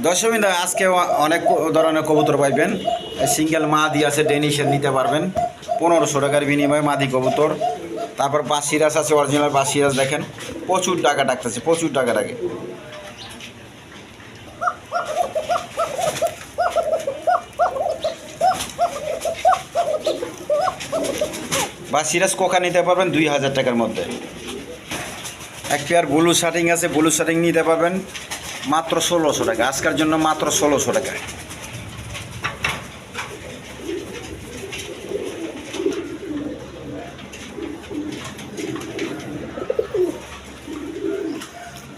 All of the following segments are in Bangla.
দর্শকবৃন্দ আজকে অনেক ধরনের কবুতর পাইবেন। সিঙ্গেল মাদি আছে, ডেনিশের নিতে পারবেন। পনেরোশো টাকার বিনিময়ে মাদি কবুতর। তারপর বাসিরাস আছে অরিজিনাল বাসিরাস দেখেন। প্রচুর টাকা ডাকতেছে, প্রচুর টাকা ডাকে। বা সিরাজ কোকা নিতে পারবেন? দুই হাজার টাকার মধ্যে। এক পেয়ার ব্লু শার্টিং আছে ব্লু শার্টিং নিতে পারবেন। মাত্র ষোলোশো টাকা। আজকের জন্য মাত্র ষোলোশো টাকা।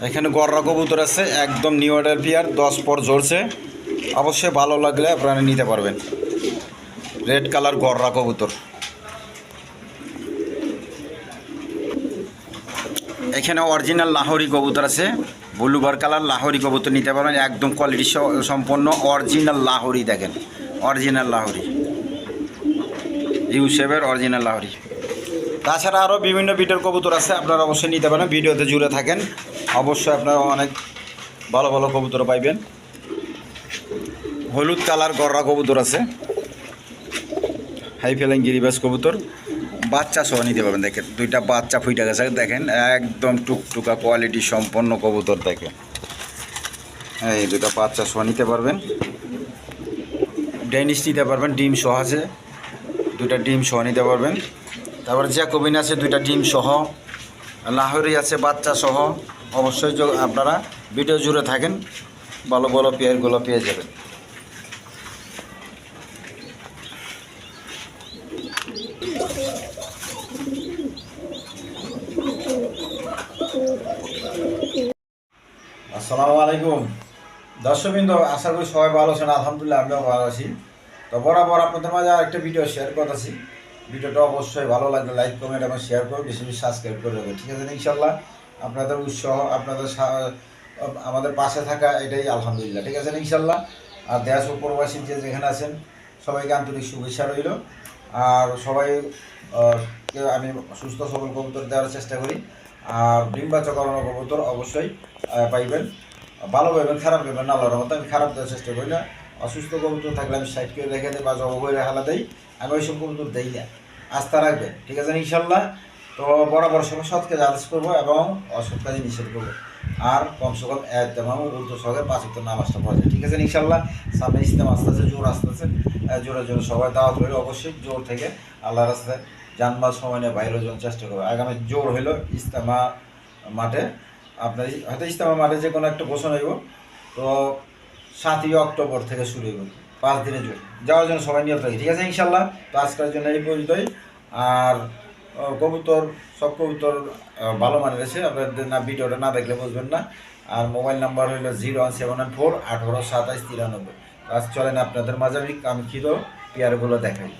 এখানে গররা কবুতর আছে, একদম নিউ অর্ডার পেয়ার দশ পর ঝরছে। অবশ্যই ভালো লাগলে আপনারা নিতে পারবেন। রেড কালার গররা কবুতর। এখানে অরিজিনাল লাহোরি কবুতর আছে। ব্লুবার কালার লাহোরি কবুতর নিতে পারবেন, একদম কোয়ালিটি সম্পন্ন অরিজিনাল লাহোরি দেখেন। অরিজিনাল লাহোরি। ইউসেফের অরিজিনাল লাহোরি। তাছাড়া আরও বিভিন্ন বিটের কবুতর আছে, আপনারা অবশ্যই নিতে পারেন, ভিডিওতে জুড়ে থাকেন। অবশ্যই আপনারা অনেক ভালো ভালো কবুতর পাইবেন। হলুদ কালার গররা কবুতর আছে। হাই ফেলেন গিরিবাস কবুতর। বাচ্চা সহ নিতে পারবেন, দেখেন। দুইটা বাচ্চা ফুইটা গেছে, দেখেন, একদম টুকটুকা কোয়ালিটি সম্পন্ন কবুতর, দেখেন। এই দুটা বাচ্চা সহ নিতে পারবেন। ডেনিস নিতে পারবেন, ডিম সহ আছে। দুইটা ডিম সহ নিতে পারবেন। তারপর জ্যাকোবিন আছে, দুইটা ডিম সহ। লাহোরি আছে, বাচ্চা সহ। অবশ্যই আপনারা ভিডিও জুড়ে থাকেন, ভালো ভালো পেয়ারগুলো পেয়ে যাবেন। আসসালামু আলাইকুম। দর্শকবৃন্দ, আশা করি সবাই ভালো আছেন, আলহামদুলিল্লাহ আমিও ভালো আছি। তো বরাবর আপনাদের মাঝে একটা ভিডিও শেয়ার করতেছি। ভিডিওটা অবশ্যই ভালো লাগলে লাইক কমেন্ট এবং শেয়ার করে বেশি বেশি সাবস্ক্রাইব করে দেবেন ঠিক আছে ইনশাল্লাহ আপনাদের উৎসাহ, আপনাদের আমাদের পাশে থাকা এটাই আলহামদুলিল্লাহ। ঠিক আছে ইনশাল্লাহ আর দেশ ও প্রবাসী যে যেখানে আছেন, সবাইকে আন্তরিক শুভেচ্ছা রইল। আর সবাই আমি সুস্থ সবল কবুতর দেওয়ার চেষ্টা করি। আর ডিম্বাচক করানো কবুতর অবশ্যই পাইবেন। ভালো পাইবেন খারাপ পাইবেন না মতো আমি খারাপ দেওয়ার চেষ্টা করি না। অসুস্থ কবুতর থাকলে আমি সাইড করে রেখে দিই বা জব করে হালা দেই। আমি ওইসব কবুতর দেই না। আস্থা রাখবেন ঠিক আছে ইনশাল্লাহ? তো বরাবর সময় সৎ কাজে আদেশ করব এবং অসৎ কাজে নিষেধ করব। আর কমসে কম এক তেমাম উর্দু সহগে পাঁচ উত্তর নামাজটা পড়া যায় ঠিক আছে ইনশাল্লাহ? সামনে ইস্তেম আসতেছে জোর আসতেছে। আহ, জোরের জন্য সবাই দাওয়াত হইল অবশ্যই জোর থেকে আল্লাহ রাস্তায় জানমাল সময় নিয়ে বাইরের জন্য চেষ্টা করব। আগামী জোর হইল ইস্তেমা মাঠে। আপনার হয়তো ইস্তেমা মাঠে যে কোনো একটা ঘোষণা হইব। তো সাতই অক্টোবর থেকে শুরু হইব। পাঁচ দিনের জোর। যাওয়ার জন্য সবাই নিয়ত থাকি ঠিক আছে, ইনশাল্লাহ। তো আজকের জন্য এই পর্যন্তই। আর কবুতর, সব কবুতর ভালো মানের আছে। আপনাদের না ভিডিওটা না দেখলে বুঝবেন না। আর মোবাইল নাম্বার হলো zero one seven one four আঠারো সাতাইশ তিরানব্বই। আজ চলেন আপনাদের মাঝে আমি কাঙ্ক্ষিত পেয়ারগুলো দেখাই।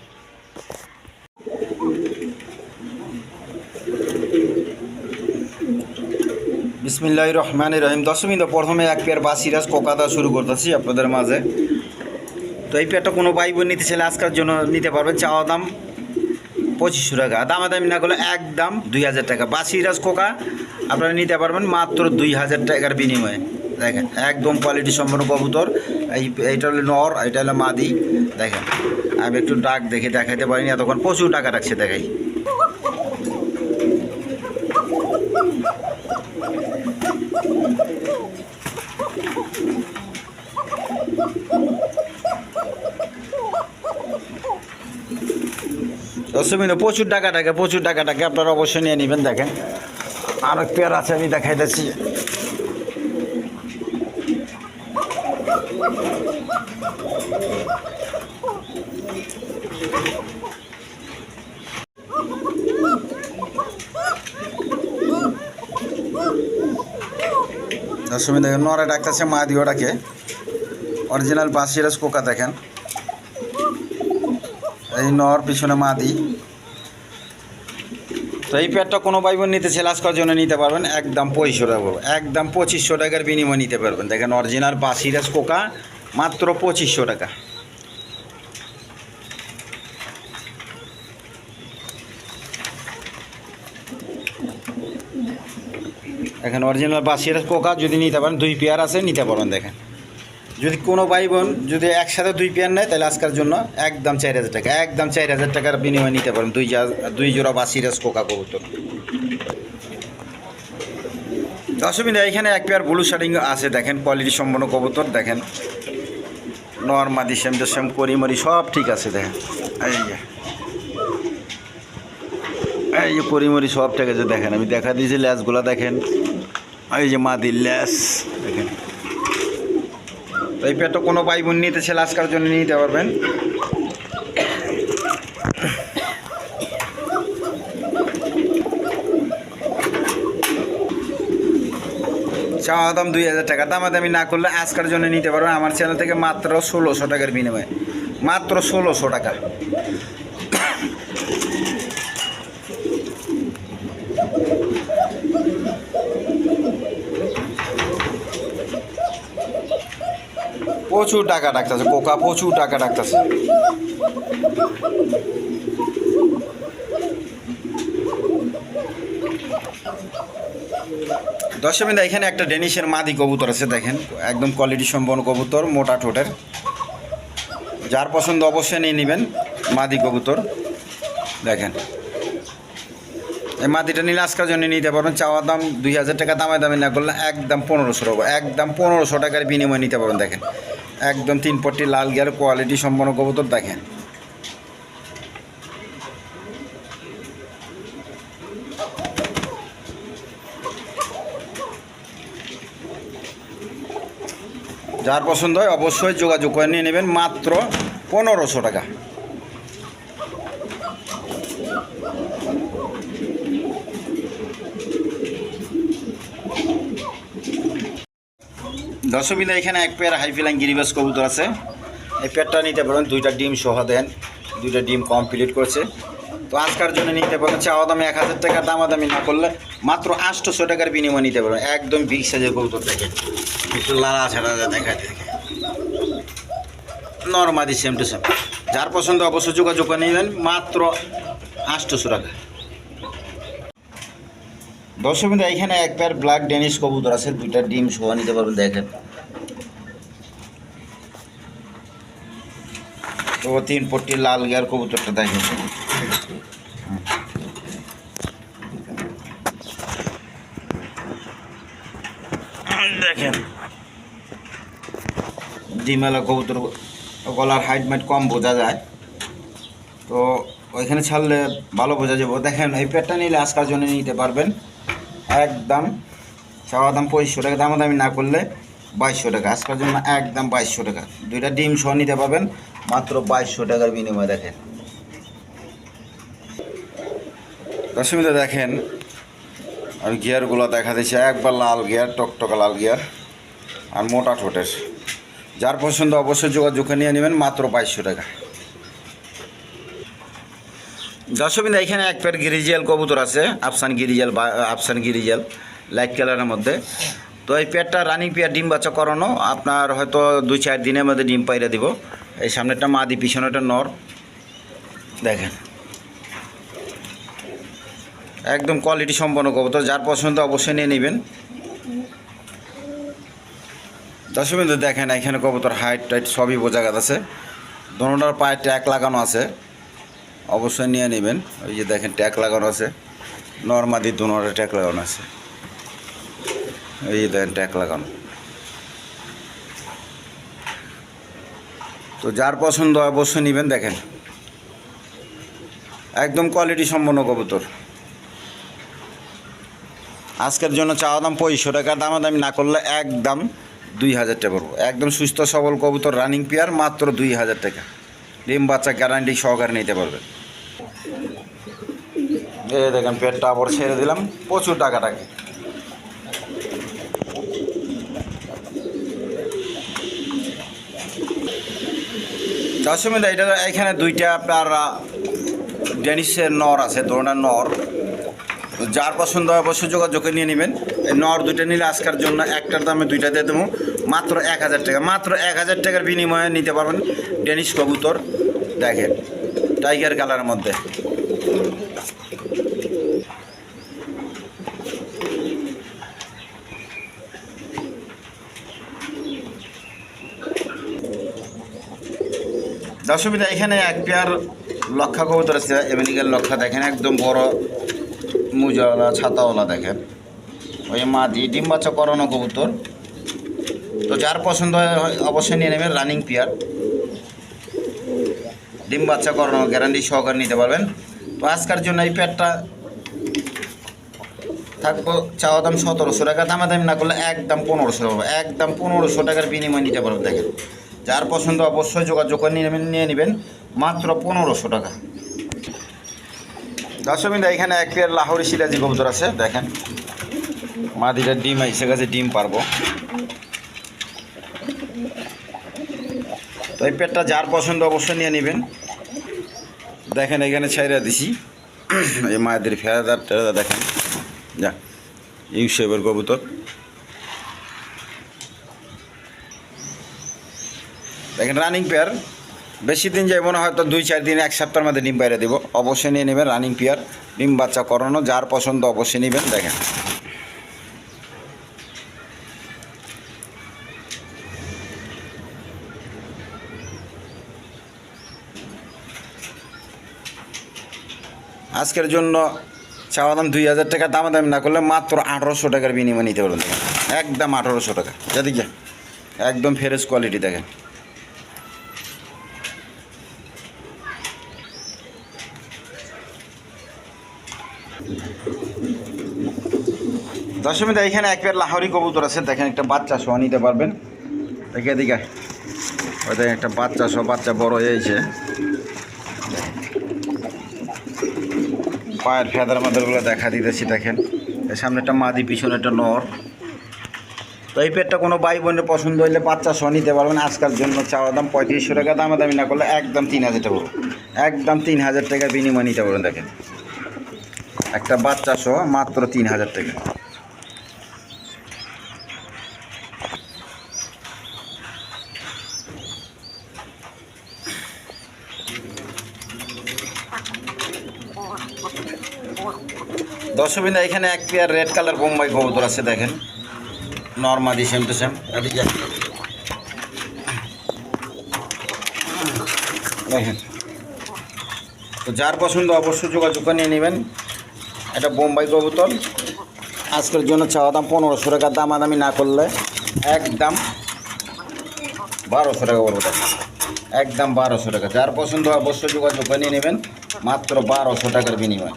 বিসমিল্লাহ রহমান রহিম। দশমী তো প্রথমে এক পেয়ার বাসিরাজ কোকাদা শুরু করতেছি আপনাদের মাঝে। তো এই পেয়ারটা কোনো ভাই বোন নিতে চাইলে আজকের জন্য নিতে পারবেন। চাওয়া দাম পঁচিশশো টাকা। দামাদামি না করলে এক দাম দুই হাজার টাকা। বাসিরাজ কোকা আপনারা নিতে পারবেন মাত্র দুই হাজার টাকার বিনিময়ে। দেখেন, একদম কোয়ালিটি সম্পন্ন কবুতর। এই এইটা হলো নর এটা হলো মাদি। দেখেন, আমি একটু ডাক দেখে দেখাইতে পারিনি, এতক্ষণ প্রচুর টাকা রাখছে দেখাই। অসুবিধা প্রচুর টাকা টাকা প্রচুর টাকা টাকা আপনারা অবশ্যই নিয়ে নেবেন, দেখেন। আর এক পেয়ার আছে, আমি দেখাইতেছি দশমী দেখেন নরে ডাকতেছে মা দিওটাকে। অরিজিনাল বাসিরাজ কোকা, দেখেন। এই নর, পিছনে মাদি। তো এই পেয়ারটা কোনো ভাই বোন নিতে সেলাস করার জন্য নিতে পারবেন। একদম পঁচিশশো টাকা। একদম পঁচিশশো টাকার বিনিময়ে নিতে পারবেন। দেখেন অরিজিনাল বাসিরাজ কোকা, মাত্র পঁচিশশো টাকা। এখন অরিজিনাল বাসিরাজ কোকা, যদি নিতে পারেন, দুই পেয়ার আছে, নিতে পারবেন, দেখেন। যদি কোনো ভাই বোন যদি একসাথে দুই পেয়ার নেয়, তাহলে আজকের জন্য একদম চার হাজার টাকা, একদম চার হাজার টাকার বিনিময়ে নিতে পারেন। দুই দুই জোড়া বা সিরাজ কোকা কবুতর। অসুবিধা এখানে এক পেয়ার ব্লু শার্টিং আছে, দেখেন, কোয়ালিটি সম্পন্ন কবুতর, দেখেন। নর্মাদি সেম টু সেম করিমরি, সব ঠিক আছে, দেখেন। এই যে। এই যে করিমরি, সব ঠিক আছে, দেখেন। আমি দেখা দিয়েছি ল্যাসগুলো দেখেন। এই যে মাদির ল্যাস দেখেন। তো এই কোনো ভাই বোন নিতে ছেলে আজকার জন্য নিতে পারবেন। চাওয়া দাম দুই হাজার টাকা। দামাদামি না করলে আজকার জন্য নিতে পারবেন। আমার চ্যানেল থেকে মাত্র ষোলোশো টাকার বিনিময়ে। মাত্র ষোলোশো টাকা। প্রচুর টাকা ডাকতেছে, কোকা, প্রচুর টাকা ডাকতেছে। দশমিন এখানে একটা ডেনিশের মাদি কবুতর আছে, দেখেন। একদম কোয়ালিটি সম্পন্ন কবুতর, মোটা ঠোঁটের। যার পছন্দ অবশ্যই নিয়ে নেবেন মাদি কবুতর। দেখেন। এই মাদিটা নিলে আজকের জন্য নিতে পারবেন। চাওয়ার দাম দুই হাজার টাকা দামে দামে না করলে একদম পনেরোশো টাকা, একদম পনেরোশো টাকার বিনিময়ে নিতে পারবেন, দেখেন। একদম তিন পট্টি লাল গিয়ার কোয়ালিটি সম্পন্ন কবুতর দেখেন। যার পছন্দ হয় অবশ্যই যোগাযোগ করে নিয়ে নেবেন মাত্র পনেরোশো টাকা। দশমিদা এখানে এক পেয়ার হাই ফিলাইং গিরিবাস কবুতর আছে। এই পেয়ারটা নিতে পারেন দুইটা ডিম সহ দেন। দুইটা ডিম কমপ্লিট করেছে। তো আজকার জন্য নিতে পারেন চাওয়া দামে এক হাজার টাকা, দামাদামি না করলে মাত্র আটশোশো টাকার বিনিময় নিতে পারবেন একদম বিগ সাইজের কবুতর দেখে একটু লালা ছাড়া দেখাতে দেখে নর্মাদি সেম টু সেম যার পছন্দ অবশ্যই যোগাযোগ করে নেবেন, মাত্র আটশোশো টাকা। দর্শক এখানে এক পেয়ার ব্ল্যাক ডেনিশ কবুতর আছে, দুইটা ডিম শোয়া নিতে পারবেন, দেখেন। তো তিন পট্টি লাল গিয়ার কবুতরটা দেখেন। দেখেন। ডিমেলা কবুতর গলার হাইট মাইট কম বোঝা যায়। তো ওইখানে ছাড়লে ভালো বোঝা যাব। দেখেন, এই পেটটা নিলে আজকার জন্য নিতে পারবেন। একদম চাওয়া দাম পঁচিশশো টাকা, দামাদামি না করলে বাইশশো টাকা। আজকার জন্য একদম বাইশশো টাকা। দুইটা ডিম সহ নিতে পারবেন। মাত্র বাইশশো টাকার বিনিময়ে দেখেন। দশমিতে দেখেন আর গিয়ারগুলো দেখা দিচ্ছে একবার লাল গিয়ার, টকটকা লাল গিয়ার আর মোটা ঠোঁটের। যার পছন্দ অবশ্যই যোগাযোগ নিয়ে নেবেন, মাত্র বাইশশো টাকা। দর্শকবিন্দা, এখানে এক পেয়ার গিরিজিয়াল কবুতর আছে, আফসান গিরিজাল বা, আফসান গিরিজাল, লাইট কালারের মধ্যে। তো এই পেয়ারটা রানিং পেয়ার ডিম বাচ্চা করানো, আপনার হয়তো দুই চার দিনের মধ্যে ডিম পাইরা দিব। এই সামনেটা মাদি পিছনেটা নর। দেখেন। একদম কোয়ালিটি সম্পন্ন কবুতর, যার পছন্দ অবশ্যই নিয়ে নেবেন। দর্শকবিন্দু, দেখেন, এখানে কবুতর হাইট টাইট সবই বোঝা গেছে। দোনোটার পায়ে ট্যাগ লাগানো আছে। অবশ্যই নিয়ে নেবেন। ওই যে দেখেন ট্যাগ লাগানো আছে। নর্মাদি দুনোটা ট্যাগ লাগানো আছে। এই যে দেখেন ট্যাগ লাগানো। তো যার পছন্দ অবশ্যই নেবেন, দেখেন। একদম কোয়ালিটি সম্পন্ন কবুতর। আজকের জন্য চাওয়া দাম পঁচিশশো টাকা, দামাদামি না করলে একদম দুই হাজার টাকা পড়ব। একদম সুস্থ, সবল কবুতর রানিং পেয়ার মাত্র দুই হাজার টাকা। ডিম বাচ্চা গ্যারান্টি সহকারে নিতে পারবে এই দেখেন, পেটটা আবার ছেড়ে দিলাম। প্রচুর টাকা টাকা দশমিক এটা এখানে দুইটা আপনার ডেনিসের নর আছে দোড়া নর। যার পছন্দ হয় অবশ্যই যোগাযোগে নিয়ে নেবেন। এই নর দুইটা নিলে আজকের জন্য একটার দামে দুইটা দিয়ে দেবো। মাত্র এক হাজার টাকা, মাত্র এক হাজার টাকার বিনিময়ে নিতে পারবেন ডেনিস কবুতর। দেখেন, টাইগার কালারের মধ্যে। দর্শকবিদা এখানে এক পেয়ার লক্ষা কবুতর আছে এভেনিকাল লক্ষা দেখেন, একদম বড় মুজাওয়ালা, ছাতাওয়ালা দেখেন। ওই মাদি ডিম বাচ্চা করানো কবুতর। তো যার পছন্দ হয়, অবশ্যই নিয়ে নেবেন রানিং পেয়ার। ডিম বাচ্চা করানো গ্যারান্টি সহকারে নিতে পারবেন। তো আজকের জন্য এই পেয়ারটা থাকব, চাওয়া দাম সতেরোশো টাকা, দামাদামি না করলে একদম পনেরোশো টাকা একদম পনেরোশো টাকার বিনিময় নিতে পারবেন দেখেন। যার পছন্দ অবশ্যই যোগাযোগ করে নিয়ে নেবেন মাত্র পনেরোশো টাকা। দশমিনটা এখানে এক পেয়ার লাহোরি সিরাজি কবুতর আছে, দেখেন। মাদিটা ডিম এসে গেছে ডিম পারব। তো এই পেটটা যার পছন্দ অবশ্যই নিয়ে নেবেন। দেখেন, এখানে ছাইরা দিছি। এই মায়েদের ফেরাদার টেরাদা, দেখেন। যা ইউ কবুতর। দেখেন রানিং পেয়ার বেশি দিন যাই মনে হয় তো দুই, চার দিন, এক সপ্তাহের মধ্যে ডিম বাইরে দেবো। অবশ্যই নিয়ে নেবেন রানিং পেয়ার ডিম বাচ্চা করানো, যার পছন্দ অবশ্যই নেবেন, দেখেন। আজকের জন্য চাওয়া দাম দুই হাজার টাকা দাম দাম না করলে মাত্র আঠারোশো টাকার বিনিময় নিতে পারবেন একদম আঠারোশো টাকা যেদিকে একদম ফ্রেশ কোয়ালিটি দেখেন। দশমীতে এখানে এক পেয়ার লাহরি কবুতর আছে। দেখেন একটা বাচ্চা সহ নিতে পারবেন। দেখে এদিকে। ওই দেখেন একটা বাচ্চা সহ বাচ্চা বড় হয়েছে পায়ের ফেদার মাদারগুলো দেখা দিতেছি, দেখেন। এর সামনে একটা মাদি, পিছনে একটা নর। তো এই পেটটা কোনো ভাই বোনের পছন্দ হইলে বাচ্চা সহ নিতে পারবেন। আজকের জন্য চাওয়া দাম পঁয়ত্রিশশো টাকা দামা দামি না করলে একদম তিন হাজার টাকা একদম তিন হাজার টাকা বিনিময় নিতে পারবেন, দেখেন। একটা বাচ্চা সহ মাত্র তিন হাজার টাকা। দর্শকবিন্দা, এখানে এক পেয়ার রেড কালার বোম্বাই কবুতর আছে, দেখেন। নর্মাদি সেম টু সেম দেখেন। তো যার পছন্দ অবশ্যই যোগাযোগ করে নিয়ে নেবেন। এটা বোম্বাই কবুতর। আজকের জন্য চাওয়া দাম পনেরোশো টাকা। দামাদামি না করলে একদম বারোশো টাকা দেখেন। একদম বারোশো টাকা। যার পছন্দ অবশ্যই যোগাযোগ করে নিয়ে নেবেন। মাত্র বারোশো টাকার বিনিময়।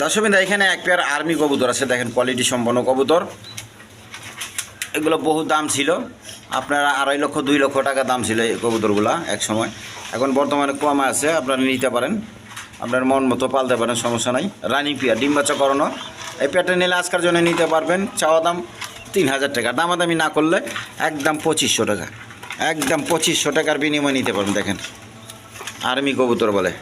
দর্শকবিন্দা, এখানে এক পেয়ার আর্মি কবুতর আছে, দেখেন কোয়ালিটি সম্পন্ন কবুতর। এগুলো বহু দাম ছিল, আপনারা আড়াই লক্ষ, দুই লক্ষ টাকা দাম ছিল এই কবুতরগুলা এক সময় এখন বর্তমানে কমে আছে, আপনারা নিতে পারেন। আপনার মন মতো পালতে পারেন, সমস্যা নাই। রানি পেয়ার, ডিম বাচ্চা করানো। এই পেয়ারটা নিলে আজকের জন্য নিতে পারবেন, চাওয়া দাম তিন হাজার টাকা। দামাদামি না করলে একদম পঁচিশশো টাকা। একদম পঁচিশশো টাকার বিনিময় নিতে পারবেন, দেখেন। আর্মি কবুতর বলে।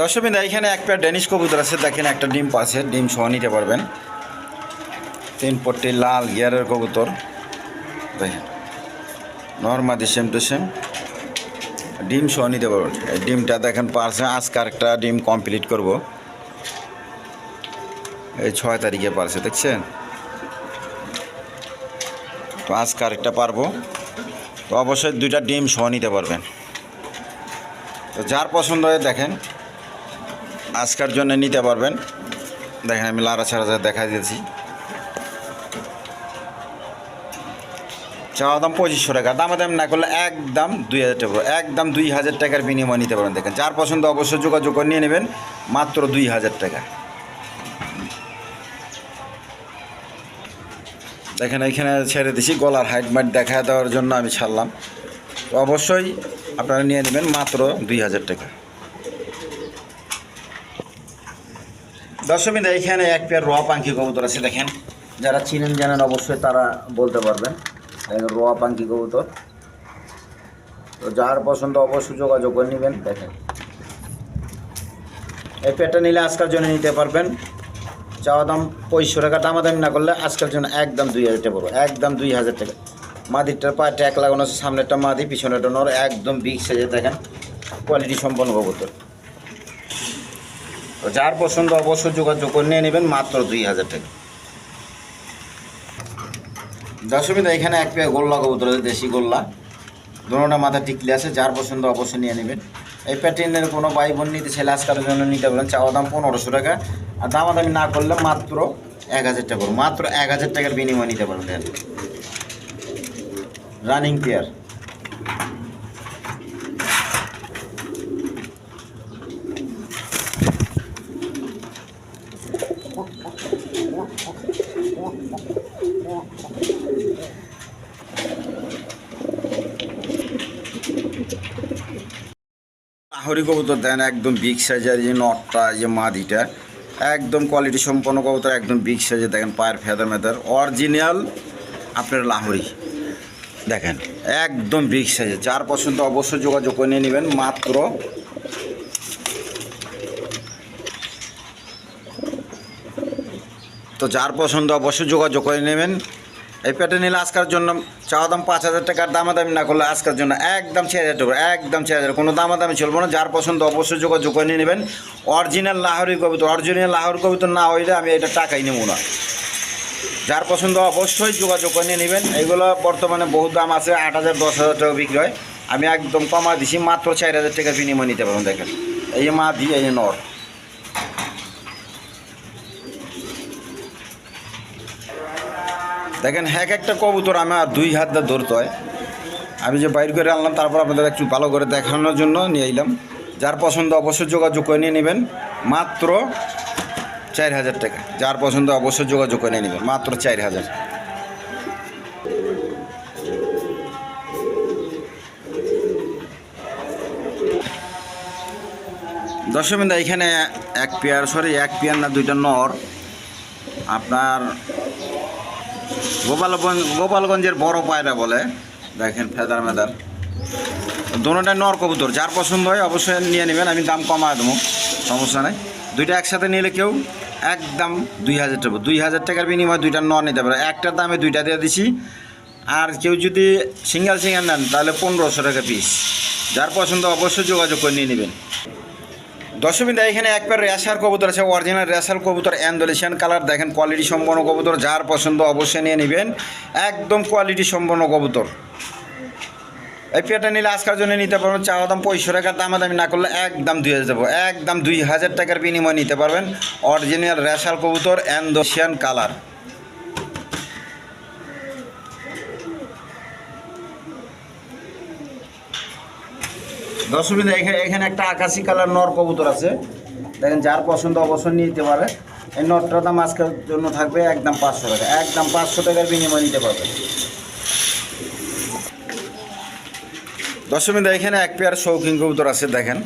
দর্শকবিন্দা এখানে এক পেয়ার ডেনিশ কবুতর আছে, দেখেন একটা ডিম আছে ডিম সহ নিতে পারবেন। তিন পট্টি লাল গিয়ারের কবুতর, দেখেন। নর্মাদি সেম টু সেম ডিম সহ নিতে পারবেন। ডিমটা দেখেন পারছে, আজকে একটা ডিম কমপ্লিট করব। এই ছয় তারিখে পারছে, দেখছেন? তো আজকে আরেকটা পারব। তো অবশ্যই দুইটা ডিম সহ নিতে পারবেন। তো যার পছন্দ হয় দেখেন আজকের জন্য নিতে পারবেন। দেখেন আমি লারা ছাড়া দেখা দিয়েছি। চাওয়া দাম পঁচিশশো টাকা, দামা দাম না করলে একদম দুই হাজার টাকা, একদম দুই হাজার টাকার বিনিময় নিতে পারেন দেখেন, যার পছন্দ অবশ্যই যোগাযোগ করে নিয়ে নেবেন, মাত্র দুই হাজার টাকা। দেখেন, এখানে ছেড়ে দিছি, গলার হাইট মাইট দেখা দেওয়ার জন্য আমি ছাড়লাম। অবশ্যই আপনারা নিয়ে নেবেন মাত্র দুই হাজার টাকা। দর্শকবিন্দা, এখানে এক পেয়ার রোয়া পাঙ্কি কবুতর আছে, দেখেন। যারা চিনেন, জানেন, অবশ্যই তারা বলতে পারবেন। দেখেন র পাঙ্কি কবুতর। তো যার পছন্দ অবশ্যই যোগাযোগ করে নেবেন, দেখেন। এই পেয়ারটা নিলে আজকের জন্য নিতে পারবেন। চাওয়া দাম পঁচিশশো টাকা, দামাদামি না করলে আজকের জন্য একদম দুই হাজার টাকা পড়বে। একদম দুই হাজার টাকা। মাদিরটার পায়ে ট্যাক লাগানো আছে, সামনেরটা মাদি, পিছনেরটা নর, একদম বিগ সাইজে দেখেন। কোয়ালিটি সম্পন্ন কবুতর। যার পছন্দ অবশ্যই যোগাযোগ করে নিয়ে নেবেন মাত্র দুই হাজার টাকা। দশমীতে এখানে এক পেয়ে গোল্লা কবুতর আছে, দেশি গোল্লা। দুটোটা মাথা টিকলি আছে, যার পছন্দ অবশ্যই নিয়ে নেবেন। এই প্যাটার্নের কোনো ভাই বোন নিতে ছেলে আজকালের জন্য নিতে পারেন, চাওয়া দাম পনেরোশো টাকা। আর দামাদামি না করলে মাত্র এক হাজার টাকা মাত্র এক হাজার টাকার বিনিময় নিতে পারেন দেখেন রানিং পেয়ার লাহরি কবুতর দেন একদম বিগ সাইজের যে নটটা যে মাদিটা, একদম কোয়ালিটি সম্পন্ন কবুতর, একদম বিগ সাইজে দেখেন, পায়ের ফেদার মেদার অরিজিনাল আপনার লাহরি। দেখেন, একদম বিগ সাইজে যার পছন্দ অবশ্যই যোগাযোগ করে নিয়ে নেবেন, মাত্র তো যার পছন্দ অবশ্যই যোগাযোগ করে নেবেন। এই প্যাটে নিলে আজকের জন্য চাওয়া দাম পাঁচ হাজার টাকার দামাদামি না করলে আজকের জন্য একদম ছয় হাজার টাকা একদম ছয় হাজার কোনো দামাদামি চলবো না, যার পছন্দ অবশ্যই যোগাযোগ করে নেবেন। অরিজিনাল লাহোরি কবিতা, অরিজিনাল লাহোর কবিতা না হইলে আমি এটা টাকাই নেব না। যার পছন্দ অবশ্যই যোগাযোগ করে নেবেন। এগুলো বর্তমানে বহু দাম আছে, আট হাজার, দশ হাজার টাকা বিক্রি হয় আমি একদম কমা দিছি, মাত্র চার হাজার টাকার বিনিময় নিতে পারবেন, দেখেন। এই মা দি এই নর। দেখেন হ্যাক একটা কবুতর আমার দুই হাত দিয়ে ধরতে হয়। আমি যে বাইর করে আনলাম, তারপর আপনাদের একটু ভালো করে দেখানোর জন্য নিয়ে এলাম। যার পছন্দ অবশ্যই যোগাযোগ করে নিয়ে নেবেন। মাত্র চার হাজার টাকা। যার পছন্দ অবশ্যই যোগাযোগ করে নিয়ে নেবেন। মাত্র চার হাজার। দশমিন্দা এখানে এক পেয়ার সরি এক পেয়ার না, দুইটা নর। আপনার গোপালগঞ্জ, গোপালগঞ্জের বড় পায়রা বলে। দেখেন ফেদার মেদার। দোনোটা নর কবুতর। যার পছন্দ হয় অবশ্যই নিয়ে নেবেন। আমি দাম কমায় দেবো। সমস্যা নেই। দুইটা একসাথে নিলে কেউ একদম দুই হাজার টাকা দুই হাজার টাকার বিনিময়ে দুইটা ন নিতে পারে একটার দামে দুইটা দিয়ে দিছি। আর কেউ যদি সিঙ্গেল সিঙ্গেল নেন, তাহলে পনেরোশো টাকা পিস যার পছন্দ অবশ্যই যোগাযোগ করে নিয়ে নেবেন। দশমিন্দা এখানে এক একবার রেশার কবুতর আছে অরিজিনাল রেশার কবুতর অ্যান্ডোলেশিয়ান কালার দেখেন কোয়ালিটি সম্পন্ন কবুতর, যার পছন্দ অবশ্যই নিয়ে নেবেন। একদম কোয়ালিটি সম্পন্ন কবুতর। এই পেয়ারটা নিলে আজকের জন্য নিতে পারবেন, চাওয়া দাম পঁয়ষো টাকার দামাদামি না করলে একদম দুই হাজার দেবো। একদম দুই হাজার টাকার বিনিময় নিতে পারবেন অরিজিনাল রেশাল কবুতর অ্যান্ডোশিয়ান কালার দশমিদা এখানে এখানে একটা আকাশি কালার নর কবুতর আছে। দেখেন, যার পছন্দ অবশ্যই নিতে পারে এই নটটার দাম আজকের জন্য থাকবে একদম পাঁচশো টাকা। একদম পাঁচশো টাকার বিনিময় নিতে পারবে। দশমিদা এখানে এক পেয়ার শৌখিন কবুতর আছে, দেখেন।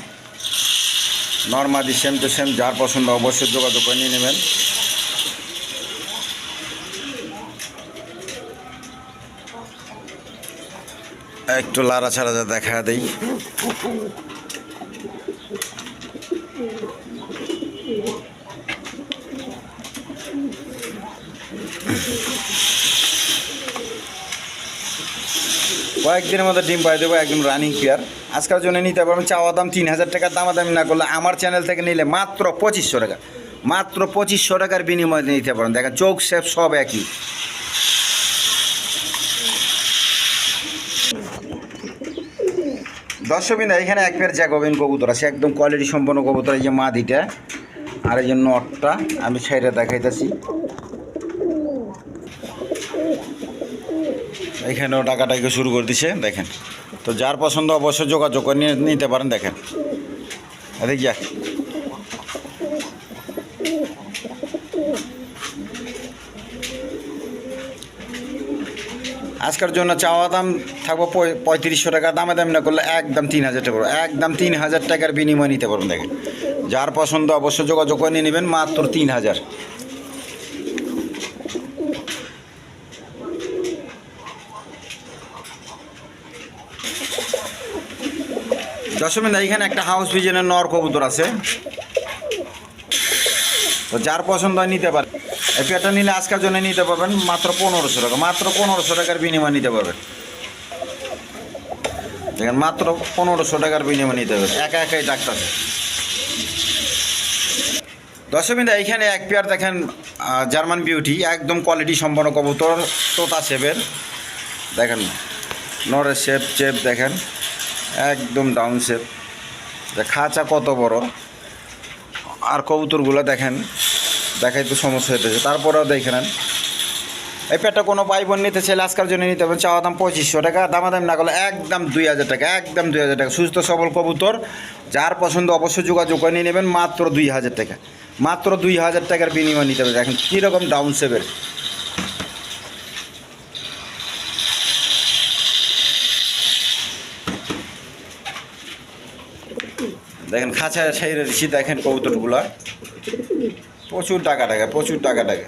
নর্মাদি, সেম টু সেম, যার পছন্দ অবশ্যই যোগাযোগ করে নিয়ে নেবেন। একটু লাড়া ছাড়া যা দেখা দেই। কয়েকদিনের মধ্যে ডিম পাই দেবো, একদম রানিং পেয়ার আজকের জন্য নিতে পারবেন চাওয়া দাম তিন হাজার টাকার দামাদামি না করলে আমার চ্যানেল থেকে নিলে মাত্র পঁচিশশো টাকা। মাত্র পঁচিশশো টাকার বিনিময়ে নিতে পারেন দেখেন চোখ শেপ সব একই। দর্শকবিন্দা, এখানে এক পেয়ার জ্যাকোবিন কবুতর আছে, একদম কোয়ালিটি সম্পন্ন কবুতর, এই যে মাদিটা আর এই যে নটটা, আমি সাইডে দেখাইতেছি। এখানেও টাকাটাকে শুরু করে দিছে, দেখেন। তো যার পছন্দ অবশ্যই যোগাযোগ করে নিতে পারেন, দেখেন। এদিক যা আজকের জন্য চাওয়া দাম থাকব পঁয়ত্রিশশো টাকা। দামে দাম না করলে একদম তিন হাজার টাকা একদম তিন হাজার টাকার বিনিময় নিতে পারবেন দেখেন। যার পছন্দ অবশ্য যোগাযোগ করে নিয়ে নেবেন মাত্র তিন হাজার। দশমিন এখানে একটা হাউস পিজনের নর কবুতর আছে। তো যার পছন্দ নিতে পারে। এই পেয়ারটা নিলে আজকের জন্য নিতে পারবেন মাত্র পনেরোশো টাকা, মাত্র পনেরোশো টাকার বিনিময় নিতে পারবেন। দেখেন, মাত্র পনেরোশো টাকার বিনিময় নিতে পারবেন একা একাই ডাক্তার দশমিন এইখানে এক পেয়ার দেখেন জার্মান বিউটি একদম কোয়ালিটি সম্পন্ন কবুতর, তোতা শেপের দেখেন, নরের শেপ চেপ দেখেন, একদম ডাউন শেপ খাঁচা কত বড়। আর কবুতরগুলো দেখেন দেখাই তো সমস্যা হইতেছে। তারপরেও দেখে নেন। এই পেটটা কোনো পাই বোন নিতে চাইলে আজকের জন্য নিতে হবে। চাওয়া দাম পঁচিশশো টাকা, দামাদাম না করলে একদম দুই হাজার টাকা, একদম দুই হাজার টাকা। সুস্থ, সবল কবুতর, যার পছন্দ অবশ্যই যোগাযোগ করে নিয়ে নেবেন। মাত্র দুই হাজার টাকা। মাত্র দুই হাজার টাকার বিনিময় নিতে হবে। দেখেন কীরকম ডাউন সেভের দেখেন খাঁচা দিচ্ছি দেখেন কবুতরগুলো। প্রচুর টাকা টাকা, প্রচুর টাকা টাকা।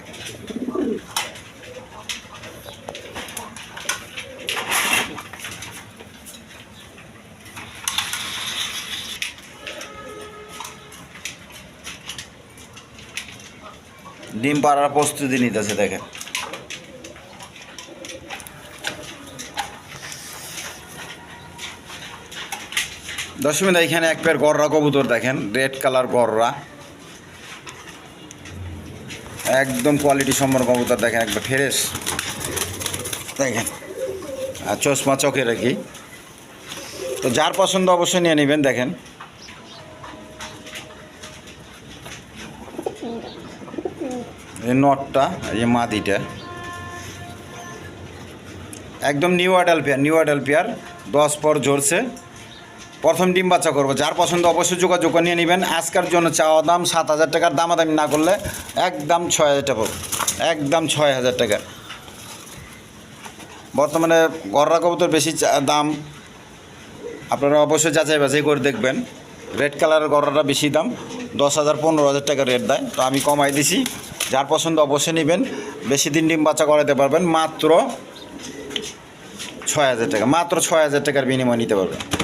ডিম পাড়ার প্রস্তুতি নিতেছে, দেখেন। দশমিন এখানে এক পেয়ার গররা কবুতর দেখেন রেড কালার গররা। একদম কোয়ালিটি সম্পন্ন কবুতর দেখেন একবার ফ্রেশ দেখেন, আর চশমা চোখে রাখি। তো যার পছন্দ অবশ্যই নিয়ে নেবেন, দেখেন। এই নটটা, এই মাদিটা। একদম নিউ আডাল পেয়ার নিউ আডাল পেয়ার দশ পর জোরছে প্রথম ডিম বাচ্চা করব। যার পছন্দ অবশ্যই যোগাযোগ করে নিয়ে নেবেন। আজকের জন্য চাওয়া দাম সাত হাজার টাকার দামাদামি না করলে একদম ছয় হাজার টাকা। একদম ছয় হাজার টাকা। বর্তমানে গররা কবুতর বেশি দাম। আপনারা অবশ্যই যাচাই বাছাই করে দেখবেন। রেড কালারের গররাটা বেশি দাম। দশ হাজার, পনেরো হাজার টাকা রেট দেয়। তো আমি কমাই দিছি। যার পছন্দ অবশ্যই নেবেন। বেশি দিন ডিম বাচ্চা করাতে পারবেন। মাত্র ছয় হাজার টাকা। মাত্র ছয় হাজার টাকার বিনিময় নিতে পারবেন।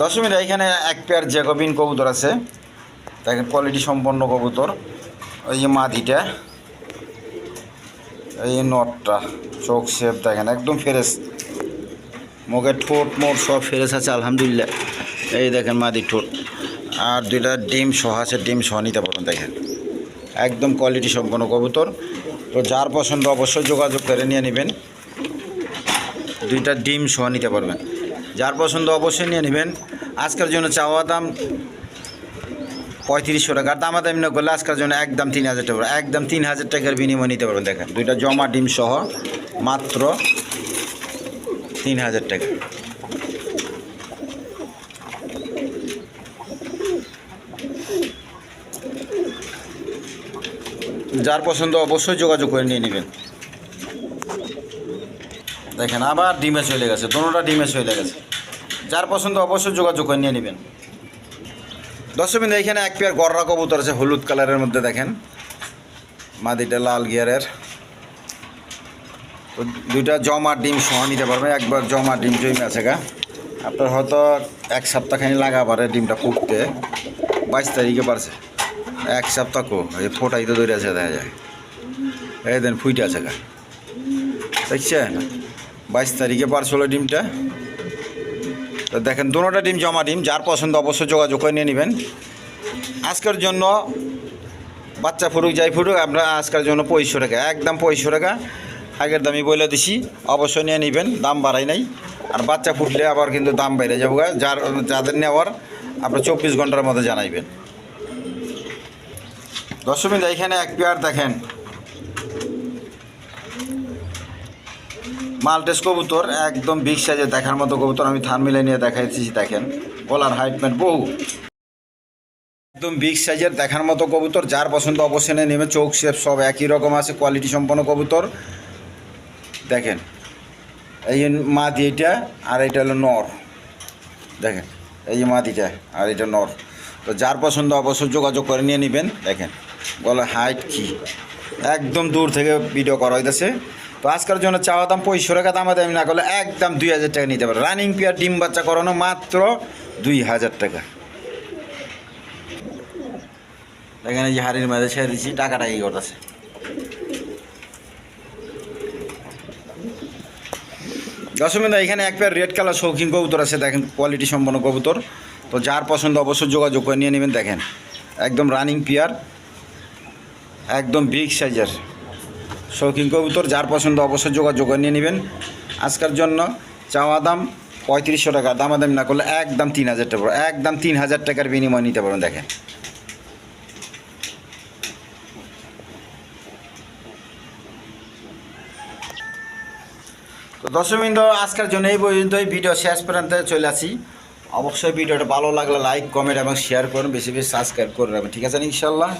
দশমীর এখানে এক পেয়ার জ্যাকবিন কবুতর আছে। দেখেন কোয়ালিটি সম্পন্ন কবুতর। যে মাদিটা এই নটটা চোখ শেপ দেখেন, একদম ফ্রেশ মুখের ঠোঁট মোট সব ফ্রেশ আছে, আলহামদুলিল্লাহ। এই দেখেন মাদি ঠোঁট। আর দুইটা ডিম সহ আছে, ডিম সহ নিতে পারবেন, দেখেন। একদম কোয়ালিটি সম্পন্ন কবুতর। তো যার পছন্দ অবশ্যই যোগাযোগ করে নিয়ে নেবেন। দুইটা ডিম সহ নিতে পারবেন। যার পছন্দ অবশ্যই নিয়ে নেবেন। আজকের জন্য চাওয়া দাম পঁয়ত্রিশশো টাকা। আর দামাদামি না করলে আজকের জন্য একদম তিন হাজার টাকা একদম তিন হাজার টাকার বিনিময় নিতে পারবেন, দেখেন। দুইটা জমা ডিম সহ মাত্র তিন হাজার টাকা। যার পছন্দ অবশ্যই যোগাযোগ করে নিয়ে নেবেন। দেখেন আবার ডিমে চলে গেছে দোনোটা ডিমে চলে গেছে। যার পছন্দ অবশ্যই যোগাযোগ করে নিয়ে নেবেন। দশমিন এখানে এক পেয়ার গররা কবুতর আছে, হলুদ কালারের মধ্যে দেখেন। মাদিটা লাল গিয়ারের। তো দুইটা জমা ডিম সহ নিতে পারবেন একবার জমা ডিম জমে আছে গা। আপনার হয়তো এক সপ্তাহখানি লাগা পারে ডিমটা ফুটতে। বাইশ তারিখে পারছে। এক সপ্তাহ কো, এই ফোটাই তো দৌড়ে আছে, দেখা যায়। এই দেন ফুইটে আছে গা। দেখছেন? বাইশ তারিখে পারছিল ডিমটা। তো দেখেন দুটোটা ডিম, জমা ডিম, যার পছন্দ অবশ্যই যোগাযোগ করে নিয়ে নেবেন। আজকের জন্য বাচ্চা ফুরুক, যাই ফুরুক, আমরা আজকের জন্য পঁয়ষট্টি টাকা, একদম পঁয়ষট্টি টাকা। আগের দামই বলে দিছি, অবশ্যই নিয়ে নেবেন, দাম বাড়াই নাই। আর বাচ্চা ফুটলে আবার কিন্তু দাম বেড়ে যাব যার, যাদের নেওয়ার আপনার চব্বিশ ঘণ্টার মধ্যে জানাইবেন। দশমিন এখানে এক পেয়ার দেখেন। মালটেস কবুতর, একদম বিগ সাইজে দেখার মতো কবুতর আমি থান মিলে নিয়ে দেখাইছি দেখেন। গলার হাইট ম্যাট বহু। একদম বিগ সাইজের দেখার মতো কবুতর, যার পছন্দ নিয়ে নেবে, চোখ শেপ সব একই রকম আছে কোয়ালিটি সম্পন্ন কবুতর। দেখেন, এই মাদি এইটা আর এটা হলো নর। দেখেন, এই যে মাদিটা, আর এটা নর। তো যার পছন্দ অবশ্যই যোগাযোগ করে নিয়ে নেবেন, দেখেন, গলার হাইট কি। একদম দূর থেকে ভিডিও করা হইতেছে। তো আজকের জন্য চাওয়া দাম পঁয়ষট্টি টাকা, দাম দামি না করলে একদম দুই হাজার টাকা নিতে পারে। রানিং পেয়ার ডিম বাচ্চা করানো মাত্র দুই হাজার টাকা। এখানে যে হাড়ির মাঝে ছেড়ে দিচ্ছি, টাকাটা এই করতেছে। দশমিন্দা এখানে এক পেয়ার রেড কালার শৌখিন কবুতর আছে, দেখেন কোয়ালিটি সম্পন্ন কবুতর। তো যার পছন্দ অবশ্যই যোগাযোগ করে নিয়ে নেবেন, দেখেন। একদম রানিং পেয়ার একদম বিগ সাইজের শৌখিন কবুতর, যার পছন্দ অবশ্যই যোগাযোগ নিয়ে নেবেন। আজকের জন্য চাওয়া দাম পঁয়ত্রিশশো টাকা। দামাদামি না করলে একদম তিন হাজার টাকা। একদম তিন হাজার টাকার বিনিময় নিতে পারবেন, দেখেন। তো দর্শকবৃন্দ আজকের জন্য এই পর্যন্তই। ভিডিও শেষ পর্যন্ত চলে আসি। অবশ্যই ভিডিওটা ভালো লাগলে লাইক, কমেন্ট এবং শেয়ার করুন। বেশি বেশি সাবস্ক্রাইব করে রাখবেন, ঠিক আছে ইনশাল্লাহ?